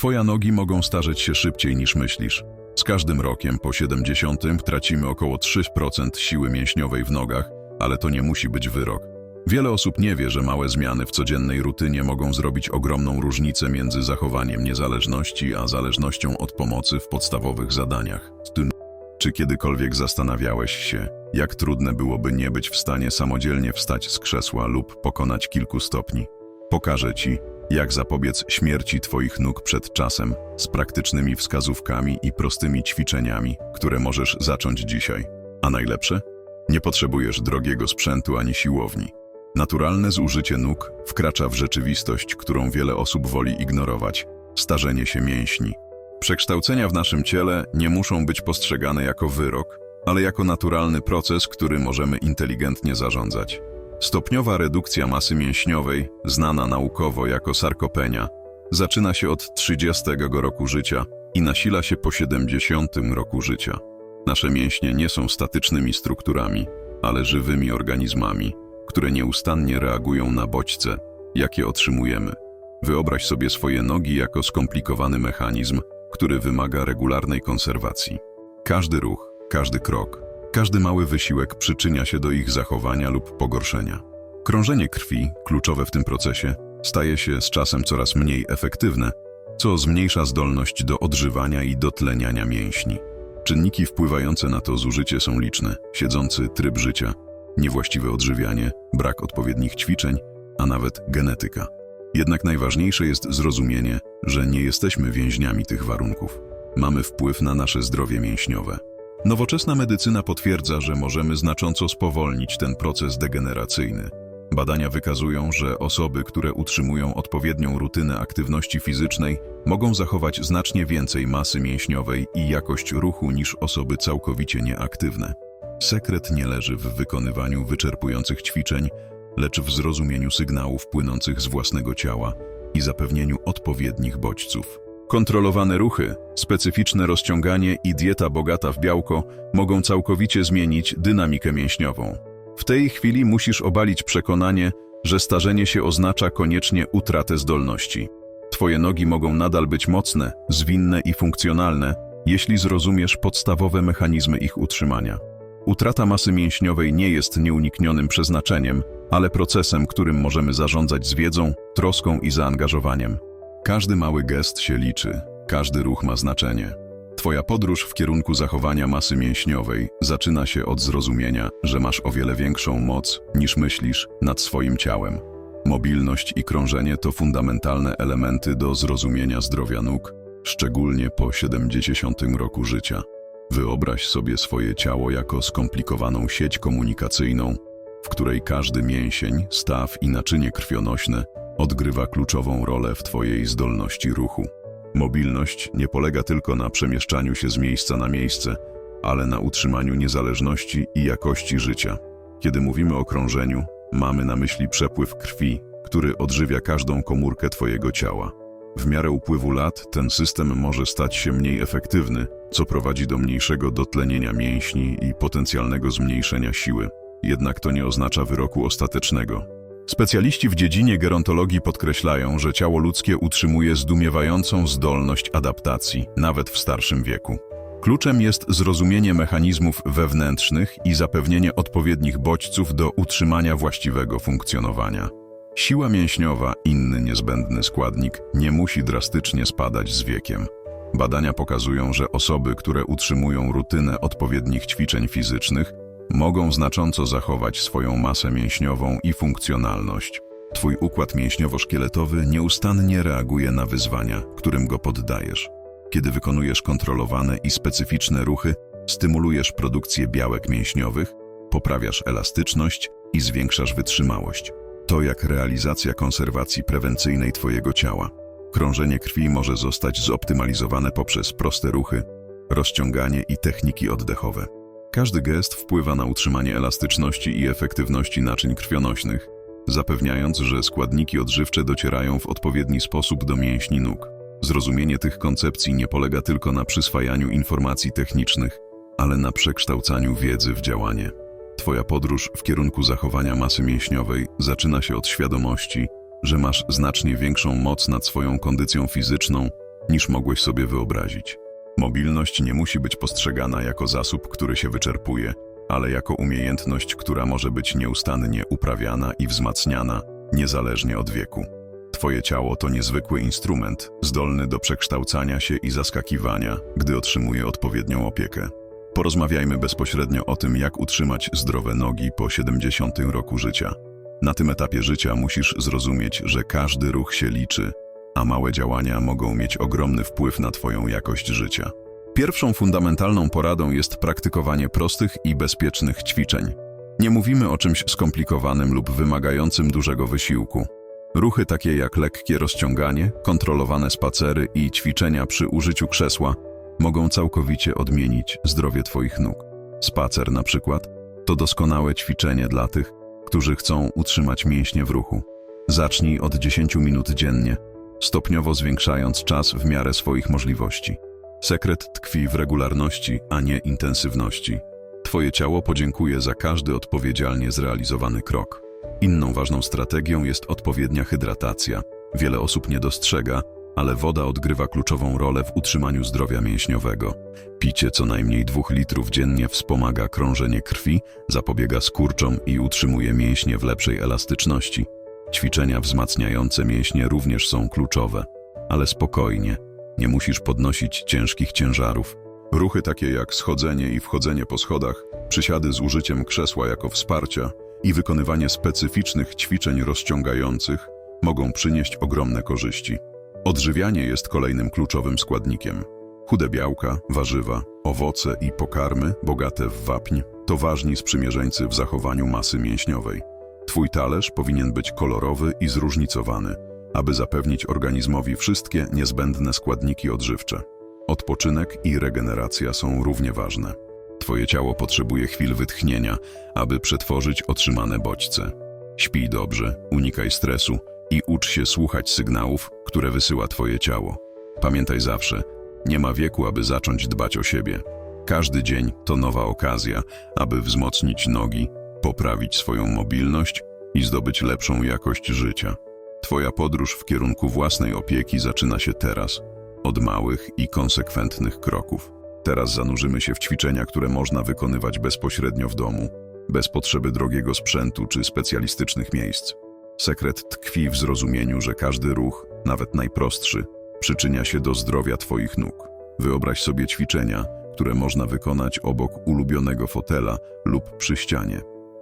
Twoja nogi mogą starzeć się szybciej niż myślisz. Z każdym rokiem po 70 tracimy około 3% siły mięśniowej w nogach, ale to nie musi być wyrok. Wiele osób nie wie, że małe zmiany w codziennej rutynie mogą zrobić ogromną różnicę między zachowaniem niezależności a zależnością od pomocy w podstawowych zadaniach. Czy kiedykolwiek zastanawiałeś się, jak trudne byłoby nie być w stanie samodzielnie wstać z krzesła lub pokonać kilku stopni? Pokażę Ci, jak zapobiec śmierci Twoich nóg przed czasem z praktycznymi wskazówkami i prostymi ćwiczeniami, które możesz zacząć dzisiaj. A najlepsze? Nie potrzebujesz drogiego sprzętu ani siłowni. Naturalne zużycie nóg wkracza w rzeczywistość, którą wiele osób woli ignorować starzenie się mięśni. Przekształcenia w naszym ciele nie muszą być postrzegane jako wyrok, ale jako naturalny proces, który możemy inteligentnie zarządzać. Stopniowa redukcja masy mięśniowej, znana naukowo jako sarkopenia, zaczyna się od 30 roku życia i nasila się po 70 roku życia. Nasze mięśnie nie są statycznymi strukturami, ale żywymi organizmami, które nieustannie reagują na bodźce, jakie otrzymujemy. Wyobraź sobie swoje nogi jako skomplikowany mechanizm, który wymaga regularnej konserwacji. Każdy ruch, każdy krok, każdy mały wysiłek przyczynia się do ich zachowania lub pogorszenia. Krążenie krwi, kluczowe w tym procesie, staje się z czasem coraz mniej efektywne, co zmniejsza zdolność do odżywania i dotleniania mięśni. Czynniki wpływające na to zużycie są liczne: siedzący tryb życia, niewłaściwe odżywianie, brak odpowiednich ćwiczeń, a nawet genetyka. Jednak najważniejsze jest zrozumienie, że nie jesteśmy więźniami tych warunków. Mamy wpływ na nasze zdrowie mięśniowe. Nowoczesna medycyna potwierdza, że możemy znacząco spowolnić ten proces degeneracyjny. Badania wykazują, że osoby, które utrzymują odpowiednią rutynę aktywności fizycznej, mogą zachować znacznie więcej masy mięśniowej i jakość ruchu niż osoby całkowicie nieaktywne. Sekret nie leży w wykonywaniu wyczerpujących ćwiczeń, lecz w zrozumieniu sygnałów płynących z własnego ciała i zapewnieniu odpowiednich bodźców. Kontrolowane ruchy, specyficzne rozciąganie i dieta bogata w białko mogą całkowicie zmienić dynamikę mięśniową. W tej chwili musisz obalić przekonanie, że starzenie się oznacza koniecznie utratę zdolności. Twoje nogi mogą nadal być mocne, zwinne i funkcjonalne, jeśli zrozumiesz podstawowe mechanizmy ich utrzymania. Utrata masy mięśniowej nie jest nieuniknionym przeznaczeniem, ale procesem, którym możemy zarządzać z wiedzą, troską i zaangażowaniem. Każdy mały gest się liczy, każdy ruch ma znaczenie. Twoja podróż w kierunku zachowania masy mięśniowej zaczyna się od zrozumienia, że masz o wiele większą moc niż myślisz nad swoim ciałem. Mobilność i krążenie to fundamentalne elementy do zrozumienia zdrowia nóg, szczególnie po 70 roku życia. Wyobraź sobie swoje ciało jako skomplikowaną sieć komunikacyjną, w której każdy mięsień, staw i naczynie krwionośne odgrywa kluczową rolę w Twojej zdolności ruchu. Mobilność nie polega tylko na przemieszczaniu się z miejsca na miejsce, ale na utrzymaniu niezależności i jakości życia. Kiedy mówimy o krążeniu, mamy na myśli przepływ krwi, który odżywia każdą komórkę Twojego ciała. W miarę upływu lat ten system może stać się mniej efektywny, co prowadzi do mniejszego dotlenienia mięśni i potencjalnego zmniejszenia siły. Jednak to nie oznacza wyroku ostatecznego. Specjaliści w dziedzinie gerontologii podkreślają, że ciało ludzkie utrzymuje zdumiewającą zdolność adaptacji, nawet w starszym wieku. Kluczem jest zrozumienie mechanizmów wewnętrznych i zapewnienie odpowiednich bodźców do utrzymania właściwego funkcjonowania. Siła mięśniowa, inny niezbędny składnik, nie musi drastycznie spadać z wiekiem. Badania pokazują, że osoby, które utrzymują rutynę odpowiednich ćwiczeń fizycznych, mogą znacząco zachować swoją masę mięśniową i funkcjonalność. Twój układ mięśniowo-szkieletowy nieustannie reaguje na wyzwania, którym go poddajesz. Kiedy wykonujesz kontrolowane i specyficzne ruchy, stymulujesz produkcję białek mięśniowych, poprawiasz elastyczność i zwiększasz wytrzymałość. To jak realizacja konserwacji prewencyjnej Twojego ciała. Krążenie krwi może zostać zoptymalizowane poprzez proste ruchy, rozciąganie i techniki oddechowe. Każdy gest wpływa na utrzymanie elastyczności i efektywności naczyń krwionośnych, zapewniając, że składniki odżywcze docierają w odpowiedni sposób do mięśni nóg. Zrozumienie tych koncepcji nie polega tylko na przyswajaniu informacji technicznych, ale na przekształcaniu wiedzy w działanie. Twoja podróż w kierunku zachowania masy mięśniowej zaczyna się od świadomości, że masz znacznie większą moc nad swoją kondycją fizyczną niż mogłeś sobie wyobrazić. Mobilność nie musi być postrzegana jako zasób, który się wyczerpuje, ale jako umiejętność, która może być nieustannie uprawiana i wzmacniana, niezależnie od wieku. Twoje ciało to niezwykły instrument, zdolny do przekształcania się i zaskakiwania, gdy otrzymuje odpowiednią opiekę. Porozmawiajmy bezpośrednio o tym, jak utrzymać zdrowe nogi po 70 roku życia. Na tym etapie życia musisz zrozumieć, że każdy ruch się liczy, a małe działania mogą mieć ogromny wpływ na Twoją jakość życia. Pierwszą fundamentalną poradą jest praktykowanie prostych i bezpiecznych ćwiczeń. Nie mówimy o czymś skomplikowanym lub wymagającym dużego wysiłku. Ruchy takie jak lekkie rozciąganie, kontrolowane spacery i ćwiczenia przy użyciu krzesła mogą całkowicie odmienić zdrowie Twoich nóg. Spacer na przykład to doskonałe ćwiczenie dla tych, którzy chcą utrzymać mięśnie w ruchu. Zacznij od 10 minut dziennie, stopniowo zwiększając czas w miarę swoich możliwości. Sekret tkwi w regularności, a nie intensywności. Twoje ciało podziękuje za każdy odpowiedzialnie zrealizowany krok. Inną ważną strategią jest odpowiednia hydratacja. Wiele osób nie dostrzega, ale woda odgrywa kluczową rolę w utrzymaniu zdrowia mięśniowego. Picie co najmniej 2 litrów dziennie wspomaga krążenie krwi, zapobiega skurczom i utrzymuje mięśnie w lepszej elastyczności. Ćwiczenia wzmacniające mięśnie również są kluczowe, ale spokojnie, nie musisz podnosić ciężkich ciężarów. Ruchy takie jak schodzenie i wchodzenie po schodach, przysiady z użyciem krzesła jako wsparcia i wykonywanie specyficznych ćwiczeń rozciągających mogą przynieść ogromne korzyści. Odżywianie jest kolejnym kluczowym składnikiem. Chude białka, warzywa, owoce i pokarmy bogate w wapń to ważni sprzymierzeńcy w zachowaniu masy mięśniowej. Twój talerz powinien być kolorowy i zróżnicowany, aby zapewnić organizmowi wszystkie niezbędne składniki odżywcze. Odpoczynek i regeneracja są równie ważne. Twoje ciało potrzebuje chwil wytchnienia, aby przetworzyć otrzymane bodźce. Śpij dobrze, unikaj stresu i ucz się słuchać sygnałów, które wysyła Twoje ciało. Pamiętaj zawsze, nie ma wieku, aby zacząć dbać o siebie. Każdy dzień to nowa okazja, aby wzmocnić nogi, poprawić swoją mobilność i zdobyć lepszą jakość życia. Twoja podróż w kierunku własnej opieki zaczyna się teraz, od małych i konsekwentnych kroków. Teraz zanurzymy się w ćwiczenia, które można wykonywać bezpośrednio w domu, bez potrzeby drogiego sprzętu czy specjalistycznych miejsc. Sekret tkwi w zrozumieniu, że każdy ruch, nawet najprostszy, przyczynia się do zdrowia Twoich nóg. Wyobraź sobie ćwiczenia, które można wykonać obok ulubionego fotela lub przy ścianie.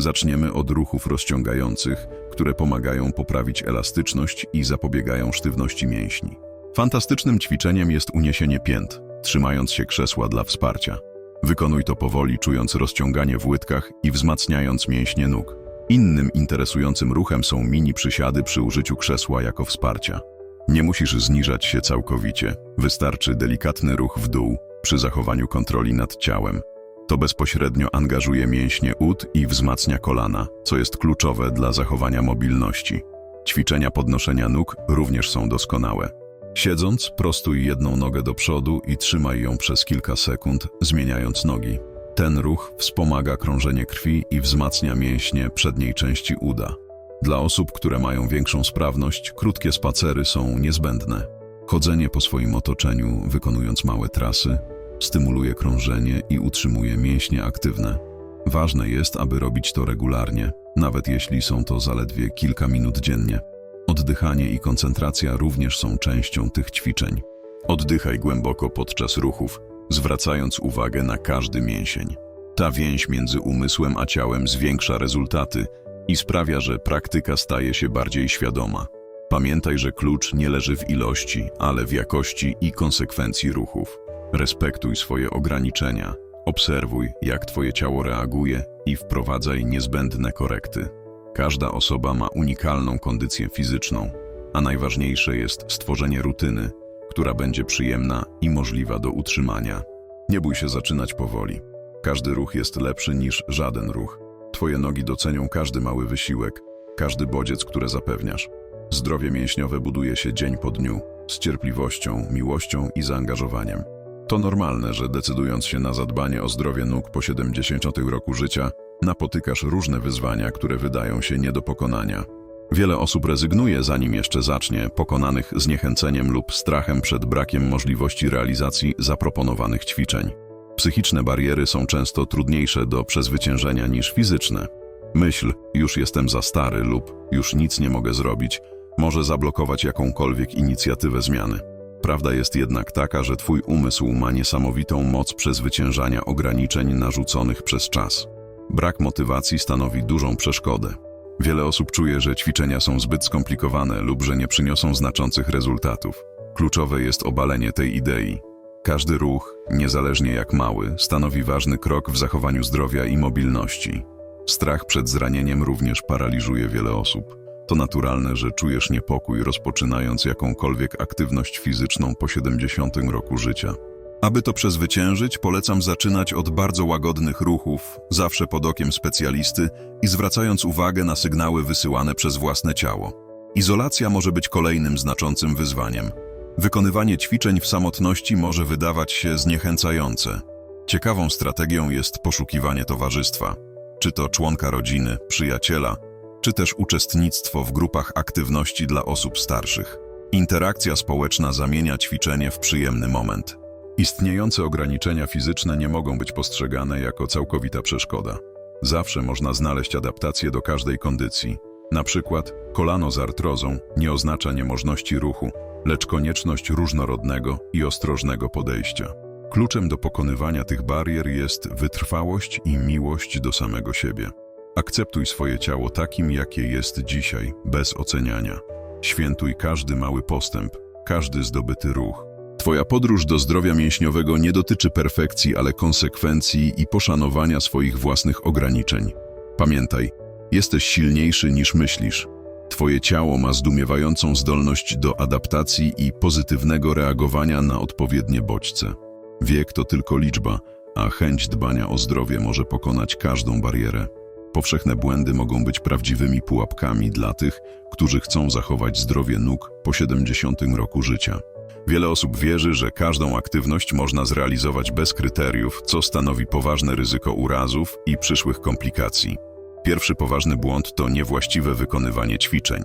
Zaczniemy od ruchów rozciągających, które pomagają poprawić elastyczność i zapobiegają sztywności mięśni. Fantastycznym ćwiczeniem jest uniesienie pięt, trzymając się krzesła dla wsparcia. Wykonuj to powoli, czując rozciąganie w łydkach i wzmacniając mięśnie nóg. Innym interesującym ruchem są mini przysiady przy użyciu krzesła jako wsparcia. Nie musisz zniżać się całkowicie, wystarczy delikatny ruch w dół przy zachowaniu kontroli nad ciałem. To bezpośrednio angażuje mięśnie ud i wzmacnia kolana, co jest kluczowe dla zachowania mobilności. Ćwiczenia podnoszenia nóg również są doskonałe. Siedząc, prostuj jedną nogę do przodu i trzymaj ją przez kilka sekund, zmieniając nogi. Ten ruch wspomaga krążenie krwi i wzmacnia mięśnie przedniej części uda. Dla osób, które mają większą sprawność, krótkie spacery są niezbędne. Chodzenie po swoim otoczeniu, wykonując małe trasy, stymuluje krążenie i utrzymuje mięśnie aktywne. Ważne jest, aby robić to regularnie, nawet jeśli są to zaledwie kilka minut dziennie. Oddychanie i koncentracja również są częścią tych ćwiczeń. Oddychaj głęboko podczas ruchów, zwracając uwagę na każdy mięsień. Ta więź między umysłem a ciałem zwiększa rezultaty i sprawia, że praktyka staje się bardziej świadoma. Pamiętaj, że klucz nie leży w ilości, ale w jakości i konsekwencji ruchów. Respektuj swoje ograniczenia, obserwuj, jak Twoje ciało reaguje i wprowadzaj niezbędne korekty. Każda osoba ma unikalną kondycję fizyczną, a najważniejsze jest stworzenie rutyny, która będzie przyjemna i możliwa do utrzymania. Nie bój się zaczynać powoli. Każdy ruch jest lepszy niż żaden ruch. Twoje nogi docenią każdy mały wysiłek, każdy bodziec, które zapewniasz. Zdrowie mięśniowe buduje się dzień po dniu, z cierpliwością, miłością i zaangażowaniem. To normalne, że decydując się na zadbanie o zdrowie nóg po 70 roku życia, napotykasz różne wyzwania, które wydają się nie do pokonania. Wiele osób rezygnuje zanim jeszcze zacznie, pokonanych zniechęceniem lub strachem przed brakiem możliwości realizacji zaproponowanych ćwiczeń. Psychiczne bariery są często trudniejsze do przezwyciężenia niż fizyczne. Myśl, już jestem za stary lub już nic nie mogę zrobić, może zablokować jakąkolwiek inicjatywę zmiany. Prawda jest jednak taka, że Twój umysł ma niesamowitą moc przezwyciężania ograniczeń narzuconych przez czas. Brak motywacji stanowi dużą przeszkodę. Wiele osób czuje, że ćwiczenia są zbyt skomplikowane lub że nie przyniosą znaczących rezultatów. Kluczowe jest obalenie tej idei. Każdy ruch, niezależnie jak mały, stanowi ważny krok w zachowaniu zdrowia i mobilności. Strach przed zranieniem również paraliżuje wiele osób. To naturalne, że czujesz niepokój rozpoczynając jakąkolwiek aktywność fizyczną po 70 roku życia. Aby to przezwyciężyć, polecam zaczynać od bardzo łagodnych ruchów, zawsze pod okiem specjalisty i zwracając uwagę na sygnały wysyłane przez własne ciało. Izolacja może być kolejnym znaczącym wyzwaniem. Wykonywanie ćwiczeń w samotności może wydawać się zniechęcające. Ciekawą strategią jest poszukiwanie towarzystwa, czy to członka rodziny, przyjaciela, czy też uczestnictwo w grupach aktywności dla osób starszych. Interakcja społeczna zamienia ćwiczenie w przyjemny moment. Istniejące ograniczenia fizyczne nie mogą być postrzegane jako całkowita przeszkoda. Zawsze można znaleźć adaptację do każdej kondycji. Na przykład kolano z artrozą nie oznacza niemożności ruchu, lecz konieczność różnorodnego i ostrożnego podejścia. Kluczem do pokonywania tych barier jest wytrwałość i miłość do samego siebie. Akceptuj swoje ciało takim, jakie jest dzisiaj, bez oceniania. Świętuj każdy mały postęp, każdy zdobyty ruch. Twoja podróż do zdrowia mięśniowego nie dotyczy perfekcji, ale konsekwencji i poszanowania swoich własnych ograniczeń. Pamiętaj, jesteś silniejszy niż myślisz. Twoje ciało ma zdumiewającą zdolność do adaptacji i pozytywnego reagowania na odpowiednie bodźce. Wiek to tylko liczba, a chęć dbania o zdrowie może pokonać każdą barierę. Powszechne błędy mogą być prawdziwymi pułapkami dla tych, którzy chcą zachować zdrowie nóg po 70 roku życia. Wiele osób wierzy, że każdą aktywność można zrealizować bez kryteriów, co stanowi poważne ryzyko urazów i przyszłych komplikacji. Pierwszy poważny błąd to niewłaściwe wykonywanie ćwiczeń.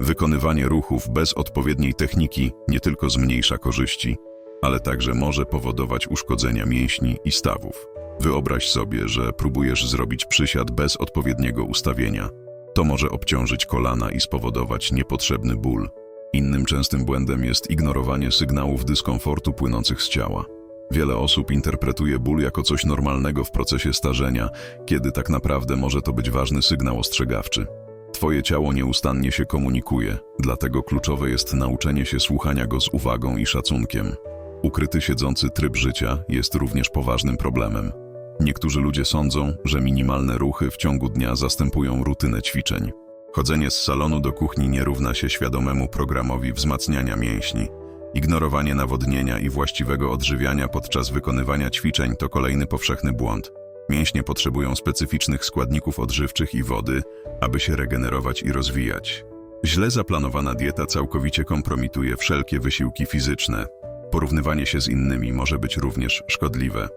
Wykonywanie ruchów bez odpowiedniej techniki nie tylko zmniejsza korzyści, ale także może powodować uszkodzenia mięśni i stawów. Wyobraź sobie, że próbujesz zrobić przysiad bez odpowiedniego ustawienia. To może obciążyć kolana i spowodować niepotrzebny ból. Innym częstym błędem jest ignorowanie sygnałów dyskomfortu płynących z ciała. Wiele osób interpretuje ból jako coś normalnego w procesie starzenia, kiedy tak naprawdę może to być ważny sygnał ostrzegawczy. Twoje ciało nieustannie się komunikuje, dlatego kluczowe jest nauczenie się słuchania go z uwagą i szacunkiem. Ukryty siedzący tryb życia jest również poważnym problemem. Niektórzy ludzie sądzą, że minimalne ruchy w ciągu dnia zastępują rutynę ćwiczeń. Chodzenie z salonu do kuchni nie równa się świadomemu programowi wzmacniania mięśni. Ignorowanie nawodnienia i właściwego odżywiania podczas wykonywania ćwiczeń to kolejny powszechny błąd. Mięśnie potrzebują specyficznych składników odżywczych i wody, aby się regenerować i rozwijać. Źle zaplanowana dieta całkowicie kompromituje wszelkie wysiłki fizyczne. Porównywanie się z innymi może być również szkodliwe.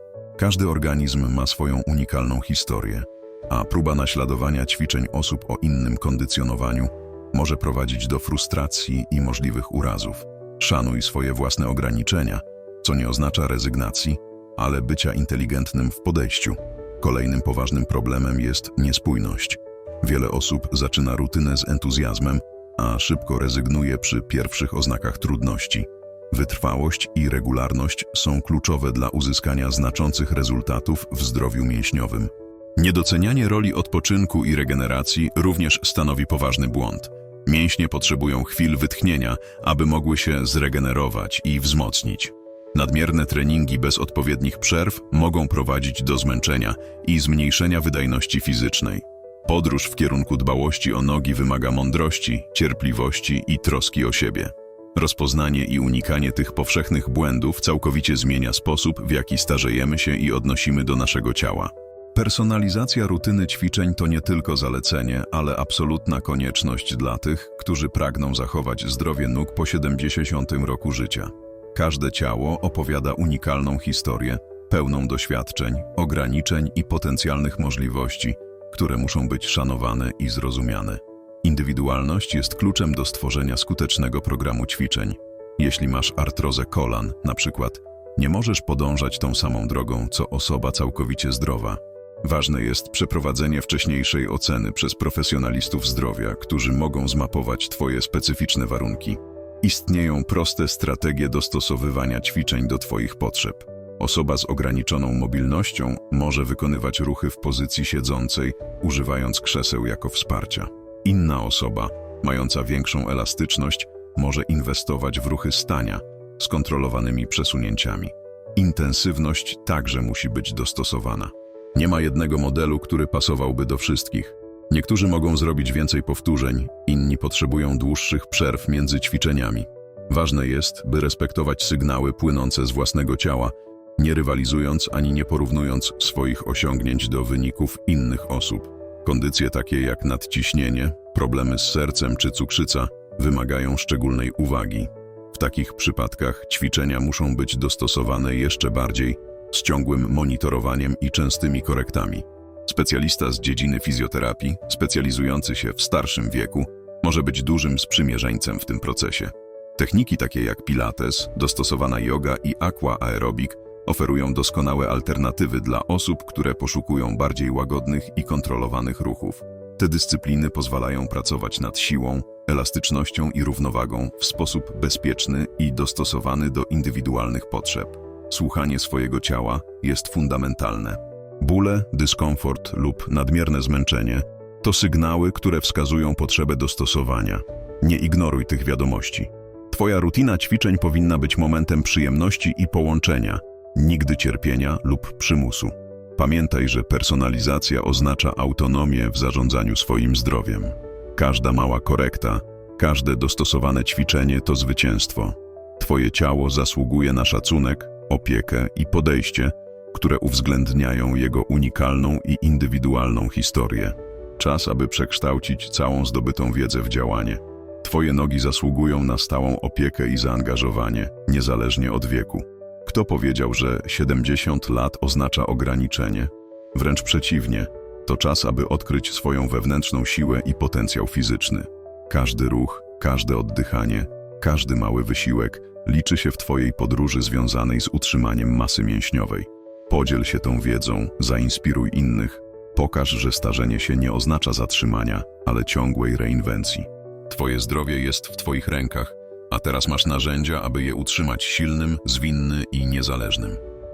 Każdy organizm ma swoją unikalną historię, a próba naśladowania ćwiczeń osób o innym kondycjonowaniu może prowadzić do frustracji i możliwych urazów. Szanuj swoje własne ograniczenia, co nie oznacza rezygnacji, ale bycia inteligentnym w podejściu. Kolejnym poważnym problemem jest niespójność. Wiele osób zaczyna rutynę z entuzjazmem, a szybko rezygnuje przy pierwszych oznakach trudności. Wytrwałość i regularność są kluczowe dla uzyskania znaczących rezultatów w zdrowiu mięśniowym. Niedocenianie roli odpoczynku i regeneracji również stanowi poważny błąd. Mięśnie potrzebują chwil wytchnienia, aby mogły się zregenerować i wzmocnić. Nadmierne treningi bez odpowiednich przerw mogą prowadzić do zmęczenia i zmniejszenia wydajności fizycznej. Podróż w kierunku dbałości o nogi wymaga mądrości, cierpliwości i troski o siebie. Rozpoznanie i unikanie tych powszechnych błędów całkowicie zmienia sposób, w jaki starzejemy się i odnosimy do naszego ciała. Personalizacja rutyny ćwiczeń to nie tylko zalecenie, ale absolutna konieczność dla tych, którzy pragną zachować zdrowie nóg po 70 roku życia. Każde ciało opowiada unikalną historię, pełną doświadczeń, ograniczeń i potencjalnych możliwości, które muszą być szanowane i zrozumiane. Indywidualność jest kluczem do stworzenia skutecznego programu ćwiczeń. Jeśli masz artrozę kolan, na przykład, nie możesz podążać tą samą drogą, co osoba całkowicie zdrowa. Ważne jest przeprowadzenie wcześniejszej oceny przez profesjonalistów zdrowia, którzy mogą zmapować Twoje specyficzne warunki. Istnieją proste strategie dostosowywania ćwiczeń do Twoich potrzeb. Osoba z ograniczoną mobilnością może wykonywać ruchy w pozycji siedzącej, używając krzeseł jako wsparcia. Inna osoba, mająca większą elastyczność, może inwestować w ruchy stania z kontrolowanymi przesunięciami. Intensywność także musi być dostosowana. Nie ma jednego modelu, który pasowałby do wszystkich. Niektórzy mogą zrobić więcej powtórzeń, inni potrzebują dłuższych przerw między ćwiczeniami. Ważne jest, by respektować sygnały płynące z własnego ciała, nie rywalizując ani nie porównując swoich osiągnięć do wyników innych osób. Kondycje takie jak nadciśnienie, problemy z sercem czy cukrzyca wymagają szczególnej uwagi. W takich przypadkach ćwiczenia muszą być dostosowane jeszcze bardziej z ciągłym monitorowaniem i częstymi korektami. Specjalista z dziedziny fizjoterapii, specjalizujący się w starszym wieku, może być dużym sprzymierzeńcem w tym procesie. Techniki takie jak pilates, dostosowana yoga i aqua aerobik oferują doskonałe alternatywy dla osób, które poszukują bardziej łagodnych i kontrolowanych ruchów. Te dyscypliny pozwalają pracować nad siłą, elastycznością i równowagą w sposób bezpieczny i dostosowany do indywidualnych potrzeb. Słuchanie swojego ciała jest fundamentalne. Bóle, dyskomfort lub nadmierne zmęczenie to sygnały, które wskazują potrzebę dostosowania. Nie ignoruj tych wiadomości. Twoja rutina ćwiczeń powinna być momentem przyjemności i połączenia, nigdy cierpienia lub przymusu. Pamiętaj, że personalizacja oznacza autonomię w zarządzaniu swoim zdrowiem. Każda mała korekta, każde dostosowane ćwiczenie to zwycięstwo. Twoje ciało zasługuje na szacunek, opiekę i podejście, które uwzględniają jego unikalną i indywidualną historię. Czas, aby przekształcić całą zdobytą wiedzę w działanie. Twoje nogi zasługują na stałą opiekę i zaangażowanie, niezależnie od wieku. Kto powiedział, że 70 lat oznacza ograniczenie? Wręcz przeciwnie, to czas, aby odkryć swoją wewnętrzną siłę i potencjał fizyczny. Każdy ruch, każde oddychanie, każdy mały wysiłek liczy się w Twojej podróży związanej z utrzymaniem masy mięśniowej. Podziel się tą wiedzą, zainspiruj innych, pokaż, że starzenie się nie oznacza zatrzymania, ale ciągłej reinwencji. Twoje zdrowie jest w Twoich rękach, a teraz masz narzędzia, aby je utrzymać silnym, zwinny i niezależnym.